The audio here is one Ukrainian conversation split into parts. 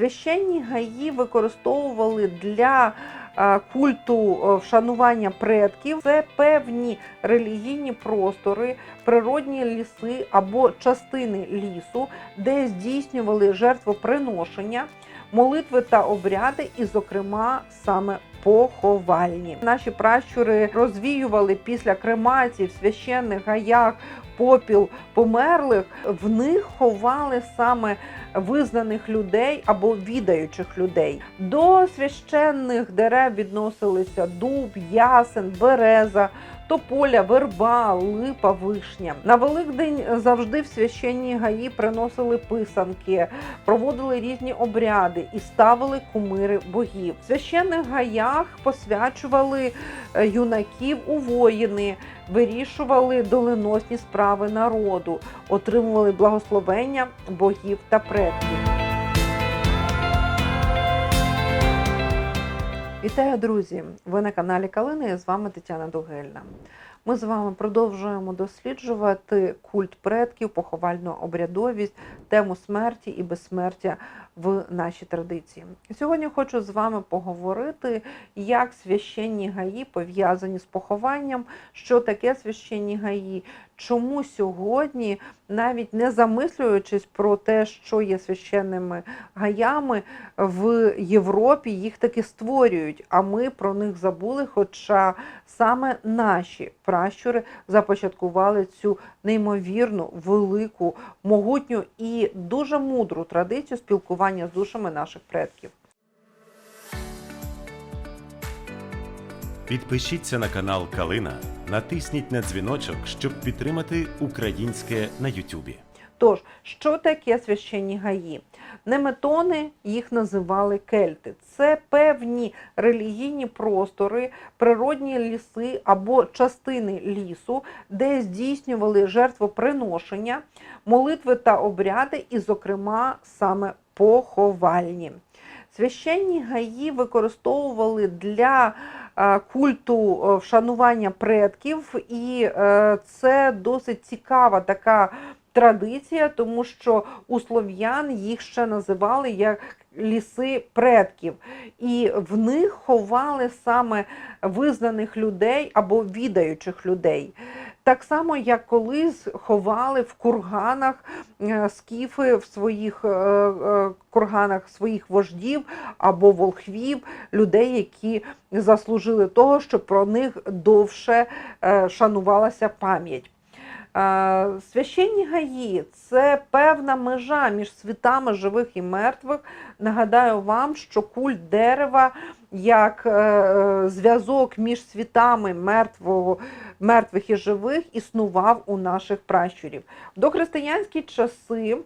Священні гаї використовували для е, культу е, вшанування предків. Це певні релігійні простори, природні ліси або частини лісу, де здійснювали жертвоприношення, молитви та обряди, і, зокрема, саме поховальні. Наші пращури розвіювали після кремації в священних гаях попіл померлих. В них ховали саме визнаних людей або відаючих людей. До священних дерев відносилися дуб, ясен, береза. Тополя, верба, липа, вишня. На Великдень завжди в священні гаї приносили писанки, проводили різні обряди і ставили кумири богів. В священних гаях посвячували е, юнаків у воїни, вирішували доленосні справи народу, отримували благословення богів та предків. Вітаю, друзі! Ви на каналі Калини і з вами Тетяна Дугельна. Ми з вами продовжуємо досліджувати культ предків, поховальну обрядовість, тему смерті і безсмертя в нашій традиції. Сьогодні хочу з вами поговорити, як священні гаї пов'язані з похованням, що таке священні гаї, чому сьогодні, навіть не замислюючись про те, що є священними гаями, в Європі їх таки створюють, а ми про них забули. Хоча саме наші пращури започаткували цю неймовірну, велику, могутню і дуже мудру традицію спілкування з душами наших предків. Підпишіться на канал Калина, натисніть на дзвіночок, щоб підтримати українське на Ютубі. Тож, що таке священні гаї? Неметони їх називали кельти. Це певні релігійні простори, природні ліси або частини лісу, де здійснювали жертвоприношення, молитви та обряди, і, зокрема, саме поховальні. Священні гаї використовували для культу е, вшанування предків, і е, це досить цікава така традиція, тому що у слов'ян їх ще називали як ліси предків, і в них ховали саме визнаних людей або відаючих людей. Так само, як колись ховали в курганах е, скіфи в своїх е, е, курганах своїх вождів або волхвів, людей, які заслужили того, щоб про них довше шанувалася пам'ять. Священні гаї це певна межа між світами живих і мертвих. Нагадаю вам, що культ дерева як е, е, зв'язок між світами мертвого, мертвих і живих існував у наших пращурів. До християнські часи.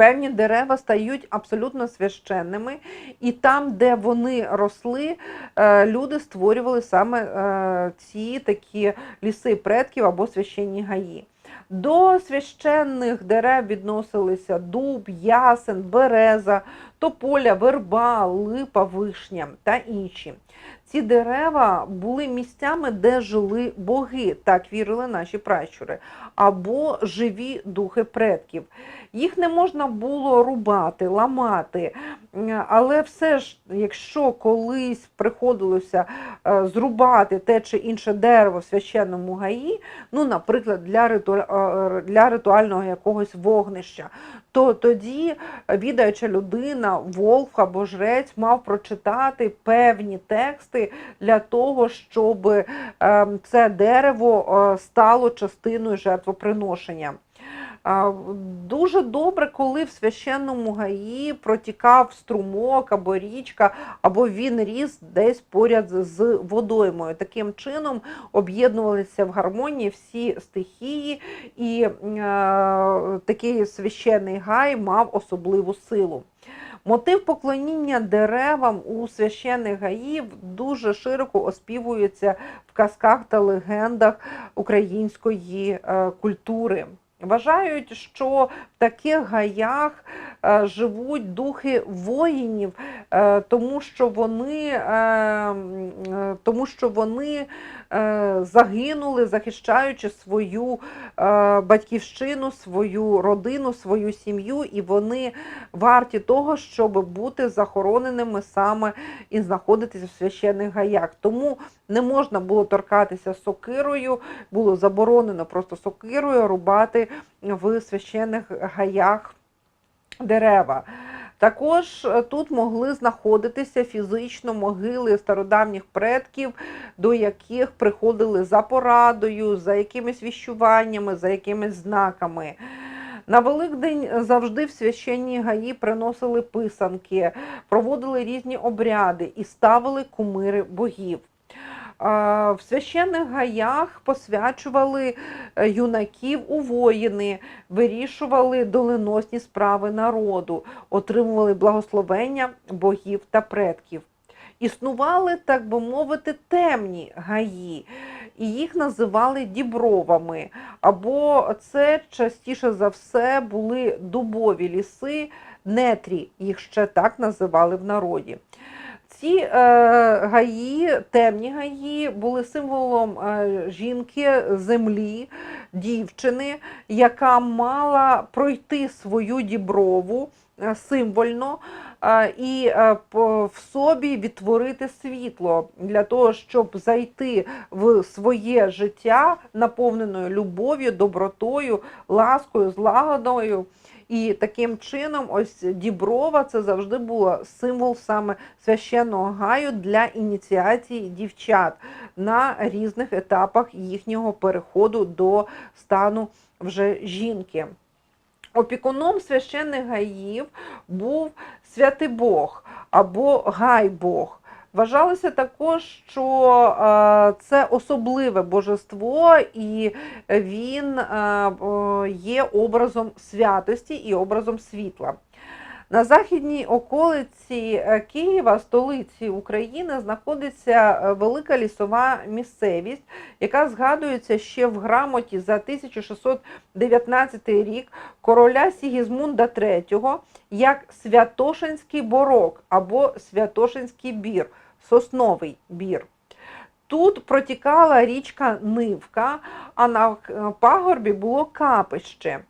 Певні дерева стають абсолютно священними, і там, де вони росли, е, люди створювали саме е, ці такі ліси предків або священні гаї. До священних дерев відносилися дуб, ясен, береза, тополя, верба, липа, вишня та інші. Ці дерева були місцями, де жили боги, так вірили наші пращури, або живі духи предків. Їх не можна було рубати, ламати, але все ж, якщо колись приходилося е, зрубати те чи інше дерево в священному гаї, ну, наприклад, для, е, для ритуального якогось вогнища, то тоді відаюча людина, волк або жрець мав прочитати певні тексти для того, щоб е, це дерево е, стало частиною жертвоприношення. Дуже добре, коли в священному гаї протікав струмок або річка, або він ріс десь поряд з водоймою. Таким чином об'єднувалися в гармонії всі стихії, і е, такий священний гай мав особливу силу. Мотив поклоніння деревам у священних гаїв дуже широко оспівується в казках та легендах української е, культури. Вважають, що в таких гаях е, живуть духи воїнів, е, тому що вони, е, тому що вони загинули, захищаючи свою батьківщину, свою родину, свою сім'ю, і вони варті того, щоб бути захороненими саме і знаходитися в священних гаях. Тому не можна було торкатися сокирою, було заборонено просто сокирою рубати в священних гаях дерева. Також е, тут могли знаходитися фізично могили стародавніх предків, до яких приходили за порадою, за якимись віщуваннями, за якимись знаками. На Великдень завжди в священні гаї приносили писанки, проводили різні обряди і ставили кумири богів. В священних гаях посвячували е, юнаків у воїни, вирішували доленосні справи народу, отримували благословення богів та предків. Існували, так би мовити, темні гаї, і їх називали дібровами. Або це частіше за все були дубові ліси, нетрі, їх ще так називали в народі. Ці е, гаї, темні гаї, були символом е, жінки, землі, дівчини, яка мала пройти свою діброву е, символьно е, і в собі відтворити світло для того, щоб зайти в своє життя наповненою любов'ю, добротою, ласкою, злагодою. І таким чином, ось Діброва це завжди було символ саме священного гаю для ініціації дівчат на різних етапах їхнього переходу до стану вже жінки. Опікуном священних гаїв був святий Бог або гай-бог. Вважалося також, що е, це особливе божество, і він е, є образом святості і образом світла. На західній околиці е, Києва, столиці України, знаходиться велика лісова місцевість, яка згадується ще в грамоті за 1619 рік короля Сігізмунда III як Святошинський борок або Святошинський бір, сосновий бір. Тут протікала річка Нивка, а на е, пагорбі було капище.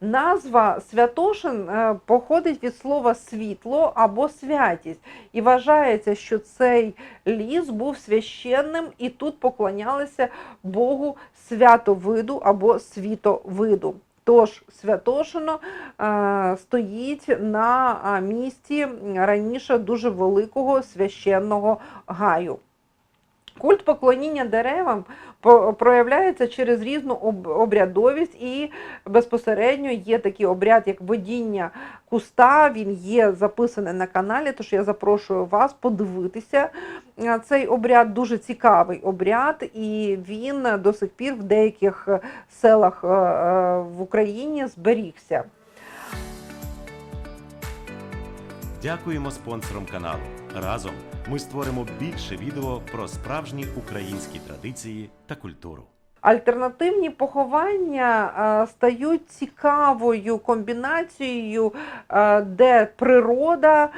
Назва Святошин е, походить від слова світло або святість, і вважається, що цей ліс був священним, і тут поклонялися Богу святовиду або світовиду. Тож Святошино е, стоїть на місці раніше дуже великого священного гаю. Культ поклоніння деревам проявляється через різну обрядовість і безпосередньо є такий обряд, як водіння куста. Він є записаний на каналі, тож я запрошую вас подивитися. Е, Цей обряд дуже цікавий обряд, і він до сих пір в деяких селах е, е, в Україні зберігся. Дякуємо спонсорам каналу. Разом ми створимо більше відео про справжні українські традиції та культуру. Альтернативні поховання е, стають цікавою комбінацією, е, де природа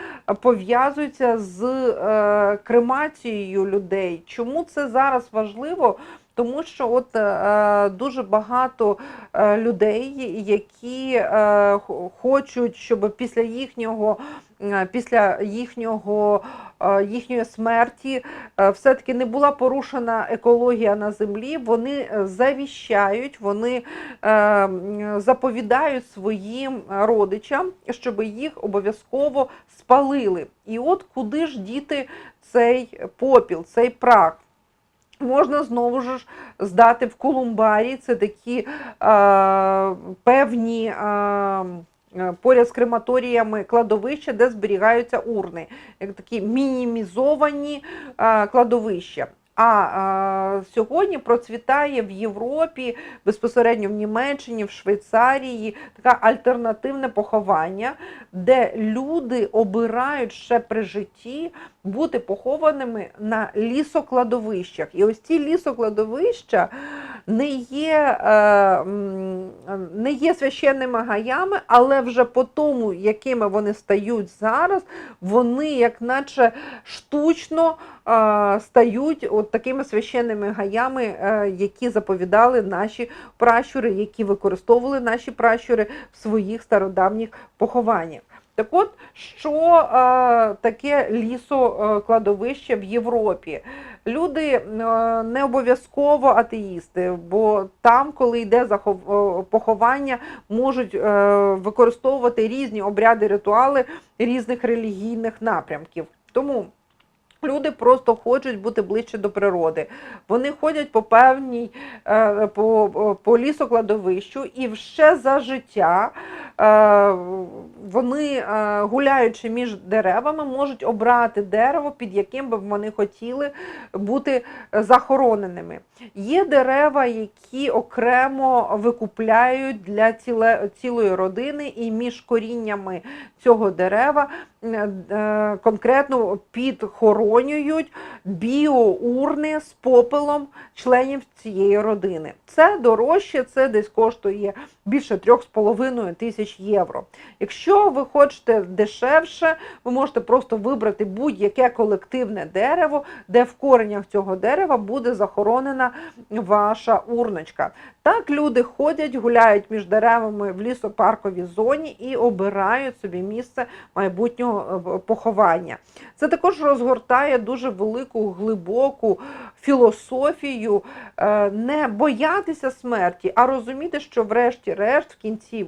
пов'язується з е, кремацією людей. Чому це зараз важливо? Тому що от е, дуже багато е, людей, які е, хочуть, щоб після їхнього після їхнього е, їхньої смерті е, все-таки не була порушена екологія на землі, вони е, завіщають, вони е, заповідають своїм родичам, щоб їх обов'язково спалили. І от куди ж діти цей попіл, цей прах? Можна знову ж здати в колумбарі. Це такі е, певні е, е, поряд з крематоріями кладовища, де зберігаються урни, як такі мінімізовані е, кладовища. А е, сьогодні процвітає в Європі, безпосередньо в Німеччині, в Швейцарії таке альтернативне поховання, де люди обирають ще при житті бути похованими на лісокладовищах. І ось ці лісокладовища не є, е, не є священними гаями, але вже по тому, якими вони стають зараз, вони як наче штучно е, стають от такими священними гаями, е, які заповідали наші пращури, які використовували наші пращури в своїх стародавніх похованнях. Так от, що е, таке лісокладовище в Європі? Люди е, не обов'язково атеїсти, бо там, коли йде захов- е, поховання, можуть е, використовувати різні обряди, ритуали різних релігійних напрямків. Тому люди просто хочуть бути ближче до природи. Вони ходять по певній е, по, по лісокладовищу і ще за життя е, вони, е, гуляючи між деревами, можуть обрати дерево, під яким би вони хотіли бути захороненими. Є дерева, які окремо викупляють для ціле, цілої родини, і між коріннями цього дерева е, е, конкретно підхоронюють біоурни з попелом членів цієї родини. Це дорожче, це десь коштує більше 3,5 тисяч євро. Якщо ви хочете дешевше, ви можете просто вибрати будь-яке колективне дерево, де в коренях цього дерева буде захоронена ваша урночка. Так люди ходять, гуляють між деревами в лісопарковій зоні і обирають собі місце майбутнього е, поховання. Це також розгортає дуже велику глибоку філософію е, не боятися смерті, а розуміти, що врешті-решт в кінці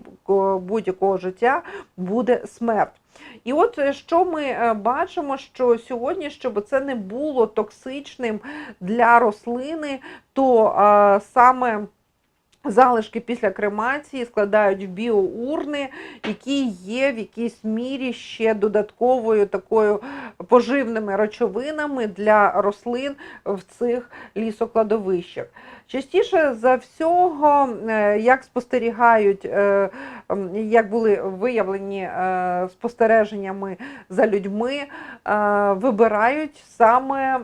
будь-якого життя буде смерть. І от е, що ми е, бачимо, що сьогодні, щоб це не було токсичним для рослини, то саме залишки після кремації складають в біоурни, які є в якійсь мірі ще додатковою такою поживними речовинами для рослин в цих лісокладовищах. Частіше за всього, е, як спостерігають, е, як були виявлені е, спостереженнями за людьми, вибирають саме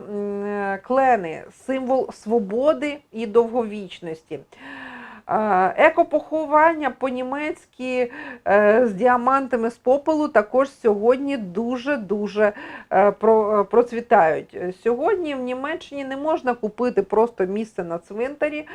клени, символ свободи і довговічності. Екопоховання по-німецьки е, з діамантами з попелу також сьогодні дуже-дуже е, е, процвітають. Сьогодні в Німеччині не можна купити просто місце на цвинтарі,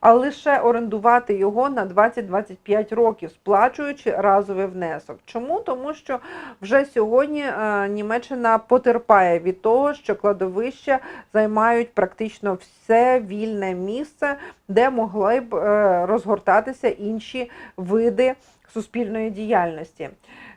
а лише орендувати його на 20-25 років, сплачуючи разовий внесок. Чому? Тому що вже сьогодні Німеччина потерпає від того, що кладовища займають практично все вільне місце, де могли б е, розгортатися інші види суспільної діяльності.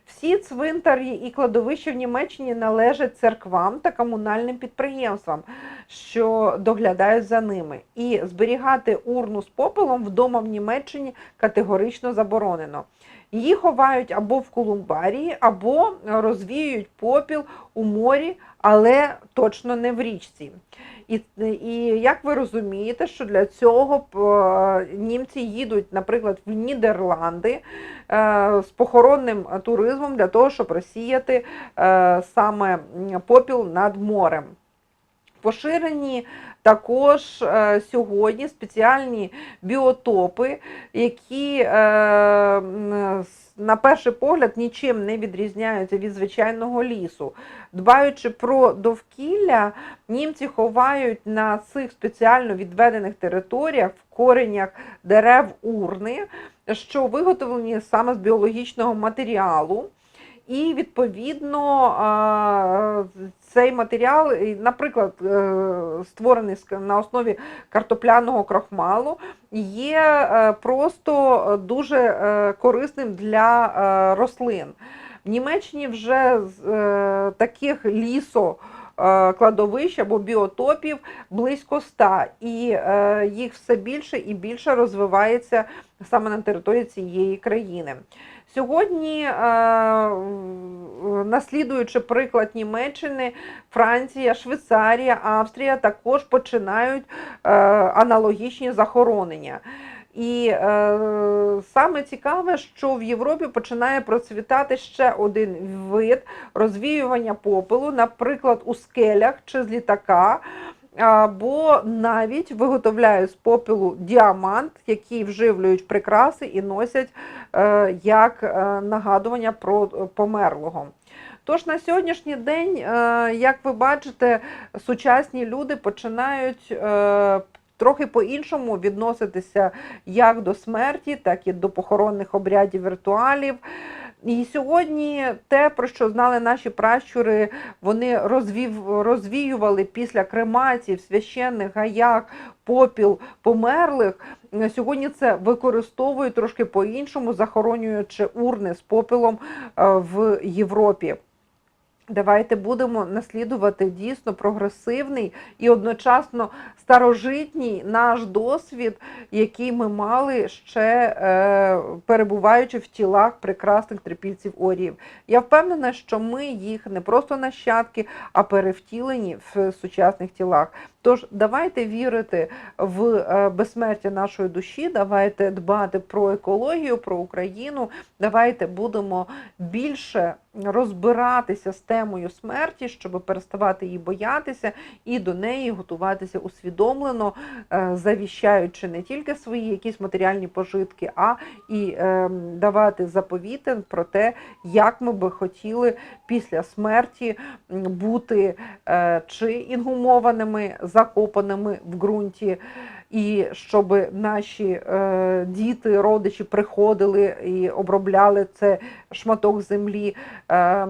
Всі цвинтарі і кладовища в Німеччині належать церквам та комунальним підприємствам, що доглядають за ними. І зберігати урну з попелом вдома в Німеччині категорично заборонено. Її ховають або в колумбарії, або розвіюють попіл у морі, але точно не в річці. І, і як ви розумієте, що для цього е, німці їдуть, наприклад, в Нідерланди е, з похоронним туризмом для того, щоб розсіяти е, саме попіл над морем. Поширені також е, сьогодні спеціальні біотопи, які е, на перший погляд нічим не відрізняються від звичайного лісу. Дбаючи про довкілля, німці ховають на цих спеціально відведених територіях в коренях дерев урни, що виготовлені саме з біологічного матеріалу. І відповідно цей матеріал, наприклад, е, створений на основі картопляного крахмалу, є е, просто дуже е, корисним для рослин. В Німеччині вже з таких лісо кладовищ або біотопів близько ста, і е, їх все більше і більше розвивається саме на території цієї країни. Сьогодні, е, наслідуючи приклад Німеччини, Франція, Швейцарія, Австрія також починають е, аналогічні захоронення. І е, саме цікаве, що в Європі починає процвітати ще один вид розвіювання попелу, наприклад, у скелях чи з літака. або навіть виготовляють з попелу діамант, який вживлюють прикраси і носять е, як е, нагадування про е, померлого. Тож на сьогоднішній день, як ви бачите, сучасні люди починають трохи по-іншому відноситися як до смерті, так і до похоронних обрядів ритуалів. І сьогодні те, про що знали наші пращури, вони розвів, розвіювали після кремації в священних гаях попіл померлих. Сьогодні це використовують трошки по-іншому, захоронюючи урни з попелом е, в Європі. Давайте будемо наслідувати дійсно прогресивний і одночасно старожитній наш досвід, який ми мали ще е, перебуваючи в тілах прекрасних трипільців оріїв. Я впевнена, що ми їх не просто нащадки, а перевтілені в сучасних тілах. Тож давайте вірити в е, безсмертя нашої душі, давайте дбати про екологію, про Україну. Давайте будемо більше розбиратися з темою смерті, щоб переставати її боятися і до неї готуватися усвідомлено, е, завіщаючи не тільки свої якісь матеріальні пожитки, а і е, давати заповіти про те, як ми би хотіли після смерті бути е, чи інгумованими, закопаними в ґрунті. І щоб наші е, діти, родичі приходили і обробляли це шматок землі, е,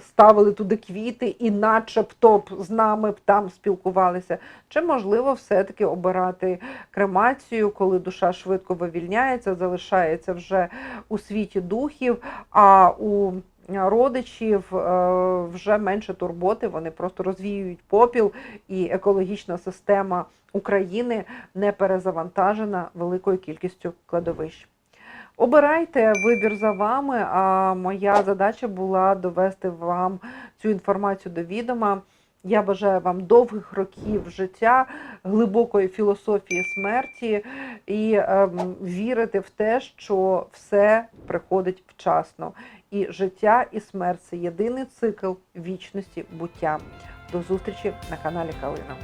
ставили туди квіти і начебто б з нами б там спілкувалися. Чи можливо все-таки обирати кремацію, коли душа швидко вивільняється, залишається вже у світі духів, а у родичів е, вже менше турботи, вони просто розвіюють попіл, і екологічна система України не перезавантажена великою кількістю кладовищ. Обирайте вибір за вами. А моя задача була довести вам цю інформацію до відома. Я бажаю вам довгих років життя, глибокої філософії смерті і ем, вірити в те, що все приходить вчасно. І життя і смерть це єдиний цикл вічності буття. До зустрічі на каналі Калина.